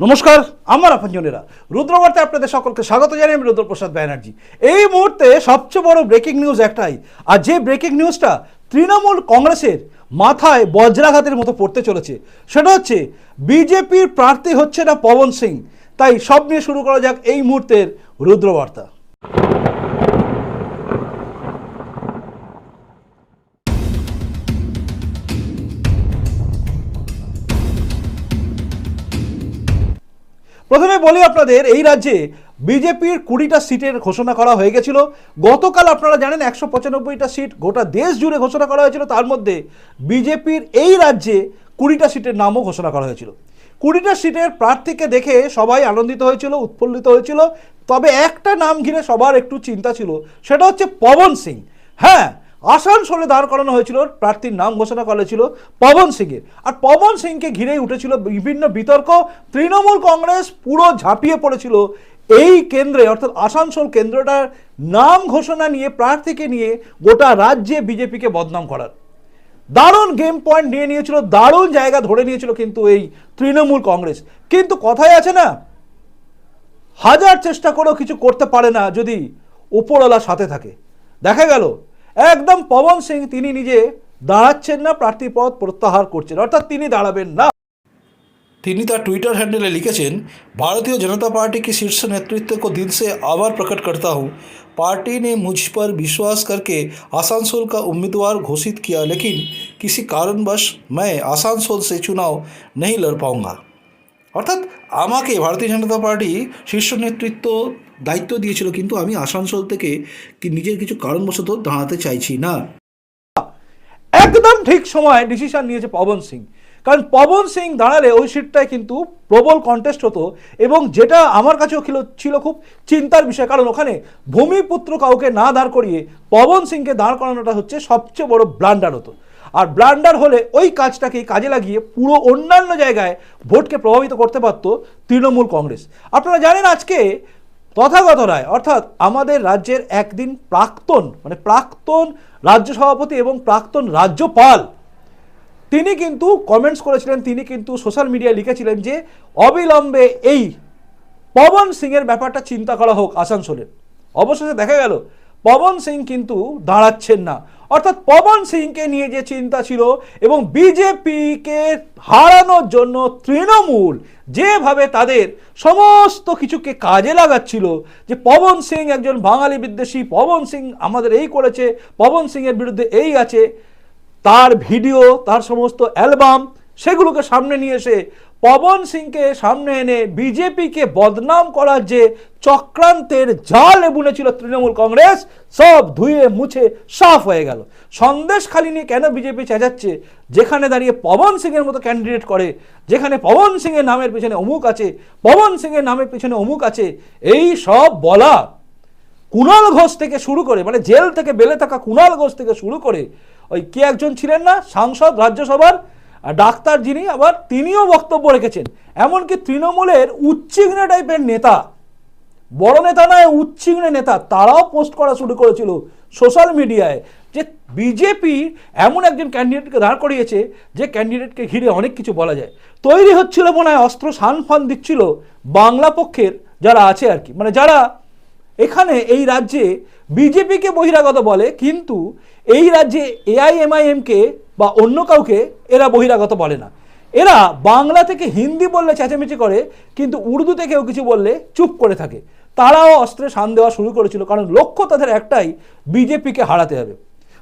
নমস্কার, আমার আপনজনেরা। রুদ্রবার্তে আপনাদের সকলকে স্বাগত জানাই আমি রুদ্রপ্রসাদ ব্যানার্জি। এই মুহূর্তে সবচেয়ে বড় ব্রেকিং নিউজ একটাই, আর যে ব্রেকিং নিউজটা তৃণমূল কংগ্রেসের মাথায় বজ্রাঘাতের মতো পড়তে চলেছে, সেটা হচ্ছে বিজেপির প্রার্থী হচ্ছে না পবন সিং। তাই সব নিয়ে শুরু করা যাক এই মুহূর্তের রুদ্রবার্তা। প্রথমে বলি আপনাদের, এই রাজ্যে বিজেপির কুড়িটা সিটের ঘোষণা করা হয়ে গেছিল। গতকাল আপনারা জানেন একশো পঁচানব্বইটা সিট গোটা দেশ জুড়ে ঘোষণা করা হয়েছিল। তার মধ্যে বিজেপির এই রাজ্যে কুড়িটা সিটের নামও ঘোষণা করা হয়েছিল। কুড়িটা সিটের প্রার্থীকে দেখে সবাই আনন্দিত হয়েছিল, উৎফুল্লিত হয়েছিল। তবে একটা নাম ঘিরে সবার একটু চিন্তা ছিল, সেটা হচ্ছে পবন সিং। হ্যাঁ আসানসোলে দাঁড় করানো হয়েছিল, প্রার্থীর নাম ঘোষণা করা হয়েছিল পবন সিংয়ের। আর পবন সিংকে ঘিরেই উঠেছিল বিভিন্ন বিতর্ক। তৃণমূল কংগ্রেস পুরো ঝাঁপিয়ে পড়েছিল এই কেন্দ্রে, অর্থাৎ আসানসোল কেন্দ্রটার নাম ঘোষণা নিয়ে, প্রার্থীকে নিয়ে গোটা রাজ্যে বিজেপিকে বদনাম করার। দারুণ গেম পয়েন্ট নিয়ে নিয়েছিল, দারুণ জায়গা ধরে নিয়েছিল কিন্তু এই তৃণমূল কংগ্রেস। কিন্তু কথায় আছে না, হাজার চেষ্টা করেও কিছু করতে পারে না যদি উপরওয়ালা সাথে থাকে। দেখা গেল একদম পবন সিং, তিনি নিজে দাঁড়াচ্ছেন না প্রার্থীপদ প্রত্যাহার করছেন, অর্থাৎ তিনি দাঁড়াবেন না। তিনি তার টুইটার হ্যান্ডেলে লিখেছেন, ভারতীয় জনতা পার্টি কি শীর্ষ নেতৃত্ব কো দিন সে আবার প্রকট করতা হুম পার্টি নে মুঝ পর বিশ্বাস করকে আসানসোল কা উম্মীদার ঘোষিত কিয়া, লেকিন কিসি কারণবশ মে আসানসোল সে চুনাও নেই লড় পাউঙ্গা। অর্থাৎ আমাকে ভারতীয় জনতা পার্টি শীর্ষ নেতৃত্ব দায়িত্ব দিয়েছিল, কিন্তু আমি আসানসোল থেকে নিজের কিছু কারণবশত দাঁড়াতে চাইছি না। একদম ঠিক সময় ডিসিশন নিয়েছে পবন সিং। কারণ পবন সিং দাঁড়ালে ওই সিটটায় কিন্তু প্রবল কন্টেস্ট হতো এবং যেটা আমার কাছেও ছিল খুব চিন্তার বিষয়। কারণ ওখানে ভূমিপুত্র কাউকে না দাঁড় করিয়ে পবন সিংকে দাঁড় করানোটা হচ্ছে সবচেয়ে বড় ব্লান্ডার হতো। আর ব্লান্ডার হলে ওই কাজটাকে কাজে লাগিয়ে পুরো অন্যান্য জায়গায় ভোটকে প্রভাবিত করতে পারতো তৃণমূল কংগ্রেস। আপনারা জানেন আজকে তথাগত রায়, অর্থাৎ আমাদের রাজ্যের একদিন প্রাক্তন মানে প্রাক্তন রাজ্য সভাপতি এবং প্রাক্তন রাজ্যপাল, তিনি কিন্তু কমেন্টস করেছিলেন, তিনি কিন্তু সোশ্যাল মিডিয়ায় লিখেছিলেন যে, অবিলম্বে এই পবন সিংয়ের ব্যাপারটা চিন্তা করা হোক আসানসোলের। অবশেষে দেখা গেল, পবন সিং কিন্তু দাঁড়াচ্ছেন না। অর্থাৎ পবন সিংকে নিয়ে যে চিন্তা ছিল এবং বিজেপিকে হারানোর জন্য তৃণমূল যেভাবে তাদের সমস্ত কিছুকে কাজে লাগাচ্ছিল, যে পবন সিং একজন বাঙালি বিদ্বেষী, পবন সিং আমাদের এই করেছে, পবন সিংয়ের বিরুদ্ধে এই আছে, তার ভিডিও, তার সমস্ত অ্যালবাম সেগুলোকে সামনে নিয়ে এসে পবন সিংকে সামনে এনে বিজেপিকে বদনাম করার যে চক্রান্তের জাল বুনেছিল তৃণমূল কংগ্রেস, সব ধুয়ে মুছে সাফ হয়ে গেল। সন্দেশ খালি নিয়ে কেন বিজেপি চেঁচাচ্ছে? যেখানে দাঁড়িয়ে পবন সিংয়ের মতো ক্যান্ডিডেট করে, যেখানে পবন সিংয়ের নামের পিছনে অমুক আছে, পবন সিংয়ের নামের পিছনে অমুক আছে, এই সব বলা। কুণাল ঘোষ থেকে শুরু করে মানে জেল থেকে বেলে থাকা কুণাল ঘোষ থেকে শুরু করে, ওই কে একজন ছিলেন না, সাংসদ রাজ্যসভার ডাক্তার যিনি, আবার তিনিও বক্তব্য রেখেছেন। এমনকি তৃণমূলের উচ্চিগ্নে টাইপের নেতা বড় নেতা নয় উচ্চিগ্নে নেতা, তারাও পোস্ট করা শুরু করেছিল সোশ্যাল মিডিয়ায় যে বিজেপি এমন একজন ক্যান্ডিডেটকে দাঁড় করিয়েছে যে ক্যান্ডিডেটকে ঘিরে অনেক কিছু বলা যায়। তৈরি হচ্ছিল মনে হয়, অস্ত্র সান ফান দিচ্ছিল বাংলা পক্ষের যারা আছে আর কি। মানে যারা এখানে এই রাজ্যে বিজেপিকে বহিরাগত বলে, কিন্তু এই রাজ্যে এআইএমআইএমকে বা অন্য কাউকে এরা বহিরাগত বলে না। এরা বাংলা থেকে হিন্দি বললে চেঁচামেচি করে, কিন্তু উর্দুতে কেউ কিছু বললে চুপ করে থাকে। তারাও অস্ত্রে শান দেওয়া শুরু করেছিল। কারণ লক্ষ্য তাদের একটাই, বিজেপিকে হারাতে হবে।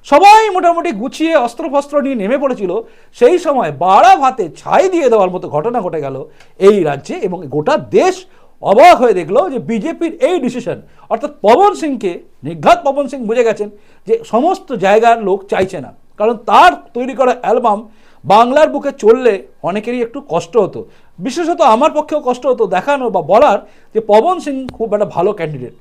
সবাই মোটামুটি গুছিয়ে অস্ত্রফস্ত্র নিয়ে নেমে পড়েছিল। সেই সময় বাড়া ভাতে ছাই দিয়ে দেওয়ার মতো ঘটনা ঘটে গেল এই রাজ্যে এবং গোটা দেশ অবাক হয়ে দেখল যে বিজেপির এই ডিসিশন অর্থাৎ পবন সিংকে, নিঘাত পবন সিং বুঝে গেছেন যে সমস্ত জায়গার লোক চাইছে না। কারণ তার তৈরি করা অ্যালবাম বাংলার বুকে চললে অনেকেরই একটু কষ্ট হতো। বিশেষত আমার পক্ষেও কষ্ট হতো দেখানো বা বলার যে পবন সিং খুব একটা ভালো ক্যান্ডিডেট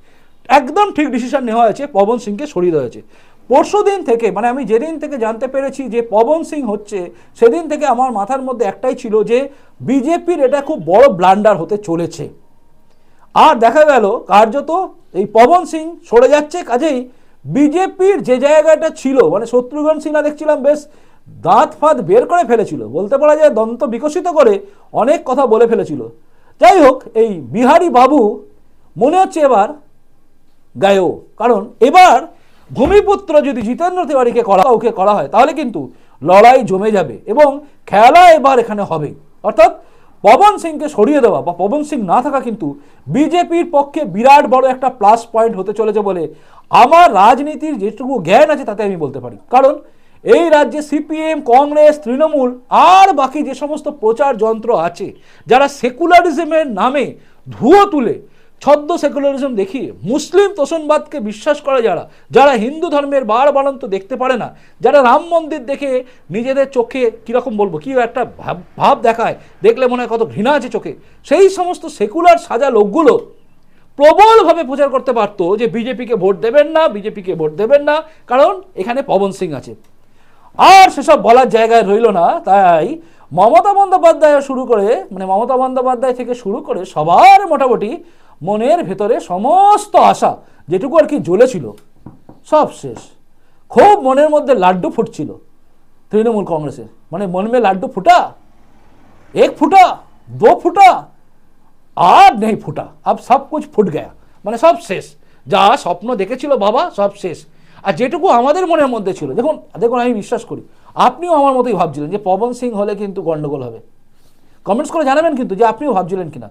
একদম ঠিক ডিসিশন নেওয়া হয়েছে, পবন সিংকে সরিয়ে দেওয়া হয়েছে। পরশু দিন থেকে মানে আমি যেদিন থেকে জানতে পেরেছি যে পবন সিং হচ্ছে, সেদিন থেকে আমার মাথার মধ্যে একটাই ছিল যে বিজেপির এটা খুব বড় ব্লান্ডার হতে চলেছে। আর দেখা গেল, কার্যত এই পবন সিং সরে যাচ্ছে কাজেই বিজেপির যে জায়গাটা ছিল মানে শত্রুঘ্ন সিনহা দেখছিলাম বেশ দাঁত ফাঁত বের করে ফেলেছিল। বলতে পারা যায় দন্ত বিকশিত করে অনেক কথা বলে ফেলেছিল। যাই হোক, এই বিহারি বাবু মনে হচ্ছে এবার গায়েও। কারণ এবার ভূমিপুত্র যদি জিতেন্দ্র তিওয়ারিকে করা ওকে করা হয়, তাহলে কিন্তু লড়াই জমে যাবে এবং খেলা এবার এখানে হবে। অর্থাৎ পবন সিংকে সরিয়ে দেওয়া বা পবন সিং না থাকা কিন্তু বিজেপির পক্ষে বিরাট বড় একটা প্লাস পয়েন্ট হতে চলেছে বলে আমার রাজনীতির যেটুকু জ্ঞান আছে তাতে আমি বলতে পারি। কারণ এই রাজ্যে সিপিএম, কংগ্রেস, তৃণমূল, আর বাকি যে সমস্ত প্রচার যন্ত্র আছে, যারা সেকুলারিজমের নামে ধুয়ো তুলে, ছদ্ম সেকুলারিজম দেখিয়ে মুসলিম তোষণবাদকে বিশ্বাস করে যারা যারা হিন্দু ধর্মের বার বাড়ন্ত দেখতে পারে না, যারা রাম মন্দির দেখে নিজেদের চোখে কীরকম বলব, কী একটা ভাব ভাব দেখায়, দেখলে মনে হয় কত ঘৃণা আছে চোখে। সেই সমস্ত সেকুলার সাজা লোকগুলো প্রবলভাবে প্রচার করতে পারতো যে বিজেপিকে ভোট দেবেন না, বিজেপিকে ভোট দেবেন না, কারণ এখানে পবন সিং আছে। আর সেসব বলার জায়গায় রইল না, তাই মমতা বন্দ্যোপাধ্যায় শুরু করে মানে মমতা বন্দ্যোপাধ্যায় থেকে শুরু করে সবার মোটামুটি মনের ভেতরে সমস্ত আশা যেটুকু আর কি জ্বলেছিল, সব শেষ। খুব মনের মধ্যে লাড্ডু ফুটছিল তৃণমূল কংগ্রেসের। মানে মন মে লাড্ডু ফুটা? এক ফুটা? দো ফুটা? আর নেই ফুটা। আব সব কুছ ফুট গয়া। মানে সব শেষ। যা স্বপ্ন দেখেছিল বাবা, সব শেষ। আর যেটুকু আমাদের মনের মধ্যে ছিল। দেখুন দেখুন, আমি বিশ্বাস করি, আপনিও আমার মতোই ভাবছিলেন যে পবন সিং হলে কিন্তু গন্ডগোল হবে। কমেন্টস করে জানাবেন কিন্তু যে আপনিও ভাবছিলেন কিনা।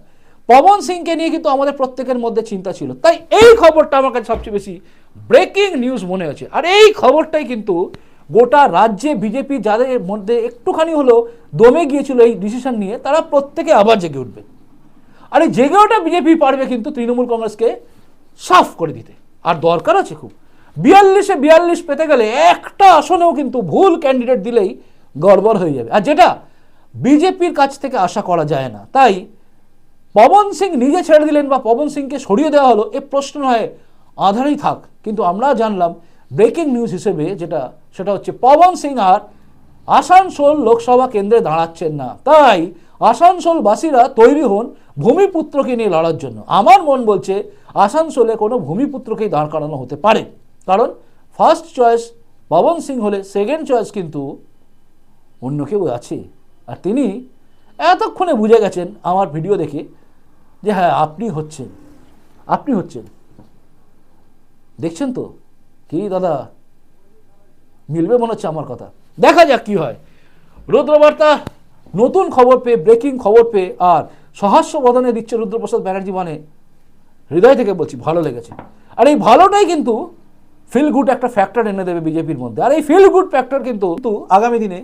পবন সিংকে নিয়ে কিন্তু আমাদের প্রত্যেকের মধ্যে চিন্তা ছিল। তাই এই খবরটা আমার কাছে সবচেয়ে বেশি ব্রেকিং নিউজ মনে হচ্ছে। আর এই খবরটাই কিন্তু গোটা রাজ্যে বিজেপি যাদের মধ্যে একটুখানি হলেও দমে গিয়েছিল এই ডিসিশন নিয়ে, তারা প্রত্যেকে আবার জেগে উঠবে। আর এই জেগে ওঠা বিজেপি পারবে কিন্তু তৃণমূল কংগ্রেসকে সাফ করে দিতে। আর দরকার আছে খুব। বিয়াল্লিশে বিয়াল্লিশ পেতে গেলে একটা আসনেও কিন্তু ভুল ক্যান্ডিডেট দিলেই গড়বড় হয়ে যাবে। আর যেটা বিজেপির কাছ থেকে আশা করা যায় না। তাই পবন সিং নিজে ছেড়ে দিলেন বা পবন সিংকে সরিয়ে দেওয়া হলো, এ প্রশ্ন হয় আধারেই থাক। কিন্তু আমরা জানলাম ব্রেকিং নিউজ হিসেবে যেটা, সেটা হচ্ছে পবন সিং আর আসানসোল লোকসভা কেন্দ্রে দাঁড়াচ্ছেন না। তাই আসানসোলবাসীরা তৈরি হন ভূমিপুত্রকে নিয়ে লড়ার জন্য। আমার মন বলছে আসানসোলে কোনো ভূমিপুত্রকেই দাঁড় করানো হতে পারে। কারণ ফার্স্ট চয়েস পবন সিং হলে সেকেন্ড চয়েস কিন্তু অন্য কেউ আছে। আর তিনি এতক্ষণে বুঝে গেছেন আমার ভিডিও দেখে যে হ্যাঁ আপনি হচ্ছেন। আপনি হচ্ছেন। দেখছেন তো? কি দাদা? মিলবে মনে হচ্ছে আমার কথা। দেখা যাক কি হয়। রুদ্রবার্তা, নতুন খবর পেয়ে ব্রেকিং খবর পেয়ে, আর সহাস্য বদনে দিচ্ছে রুদ্রপ্রসাদ ব্যানার্জি মানে। হৃদয় থেকে বলছি, ভালো লেগেছে। আর এই ভালোটাই কিন্তু ফিল গুড একটা ফ্যাক্টর এনে দেবে বিজেপির মধ্যে। আর এই ফিল গুড ফ্যাক্টর কিন্তু আগামী দিনে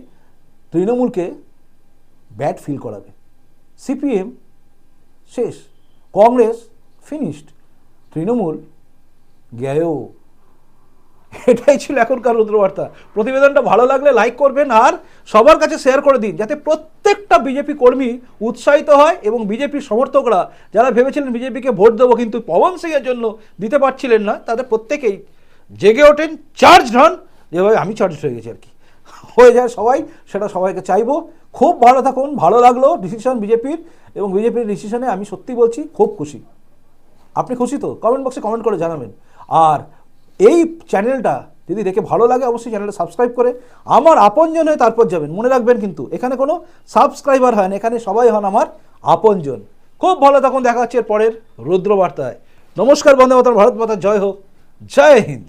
তৃণমূলকে ব্যাড ফিল করাবে। সিপিএম শেষ, কংগ্রেস ফিনিশড তৃণমূল গেও এটাই ছিল এখনকার রুদ্রবার্তা। প্রতিবেদনটা ভালো লাগলে লাইক করবেন আর সবার কাছে শেয়ার করে দিন, যাতে প্রত্যেকটা বিজেপি কর্মী উৎসাহিত হয় এবং বিজেপির সমর্থকরা, যারা ভেবেছিলেন বিজেপিকে ভোট দেবো কিন্তু পবন সিংয়ের জন্য দিতে পারছিলেন না, তাদের প্রত্যেকেই জেগে ওঠেন চার্জ হন যেভাবে আমি চার্জ হয়ে গেছি আর কি। হয়ে যায় সবাই, সেটা সবাইকে চাইব। খুব ভালো থাকুন, ভালো লাগল ডিসিশন বিজেপির এবং বিজেপির ডিসিশনে আমি সত্যি বলছি, খুব খুশি। আপনি খুশি তো? কমেন্ট বক্সে কমেন্ট করে জানাবেন। আর এই চ্যানেলটা যদি দেখে ভালো লাগে, অবশ্যই চ্যানেলটা সাবস্ক্রাইব করে। আমার আপনজন হয়ে তারপর যাবেন, মনে রাখবেন কিন্তু, এখানে কোনো সাবস্ক্রাইবার হয় না, এখানে সবাই হন আমার আপনজন। খুব ভালো থাকুন, দেখা হচ্ছে এর পরের রুদ্রবার্তায়। নমস্কার, বন্দে মাতার ভারত মাতার জয় হোক। জয় হিন্দ।